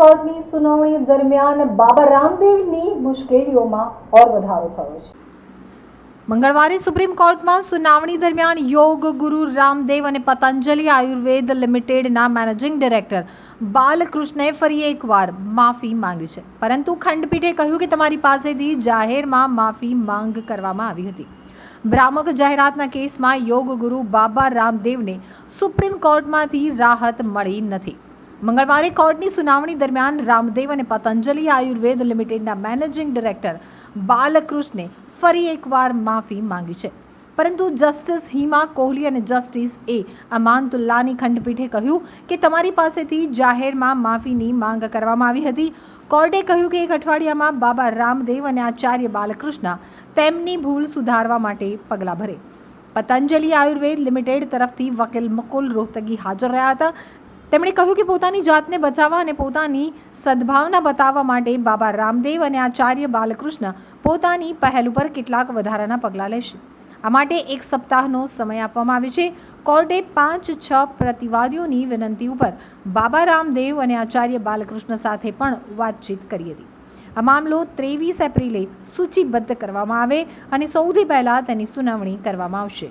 કોર્ટની સુનાવણી દરમિયાન બાબા રામદેવની મુશ્કેલીઓમાં ઓર વધારો થયો છે. મંગળવારે સુપ્રીમ કોર્ટમાં સુનાવણી દરમિયાન યોગ ગુરુ રામદેવ અને પતંજલિ આયુર્વેદ લિમિટેડના મેનેજિંગ ડિરેક્ટર બાલકૃષ્ણએ ફરી એકવાર માફી માંગી છે. પરંતુ ખંડપીઠે કહ્યું કે તમારી પાસેથી જાહેરમાં માફી માંગ કરવામાં આવી હતી. ભ્રામક જાહેરાતના કેસમાં યોગ ગુરુ બાબા રામદેવને સુપ્રીમ કોર્ટમાંથી રાહત મળી નથી. મંગળવારે કોર્ટની સુનાવણી દરમિયાન રામદેવ અને પતંજલિ આયુર્વેદ લિમિટેડના મેનેજિંગ ડિરેક્ટર બાલકૃષ્ણે ફરી એકવાર માફી માંગી છે. પરંતુ જસ્ટિસ હિમા કોહલી અને જસ્ટિસ એ અમાનતુલ્લાની ખંડપીઠે કહ્યું કે તમારી પાસેથી જાહેરમાં માફીની માંગ કરવામાં આવી હતી. કોર્ટે કહ્યું કે એક અઠવાડિયામાં બાબા રામદેવ અને આચાર્ય બાલકૃષ્ણ તેમની ભૂલ સુધારવા માટે પગલાં ભરે. પતંજલિ આયુર્વેદ લિમિટેડ તરફથી વકીલ મુકુલ રોહતગી હાજર રહ્યા હતા. તેમણે કહ્યું કે પોતાની જાતને બચાવવા અને પોતાની સદ્ભાવના બતાવવા માટે બાબા રામદેવ અને આચાર્ય બાલકૃષ્ણ પોતાની પહેલ ઉપર કેટલાક વધારાના પગલાં લેશે. આ માટે એક સપ્તાહનો સમય આપવામાં આવે છે. કોર્ટે પાંચ છ પ્રતિવાદીઓની વિનંતી ઉપર બાબા રામદેવ અને આચાર્ય બાલકૃષ્ણ સાથે પણ વાતચીત કરી હતી. આ મામલો ત્રેવીસ એપ્રિલે સૂચિબદ્ધ કરવામાં આવે અને સૌથી પહેલાં તેની સુનાવણી કરવામાં આવશે.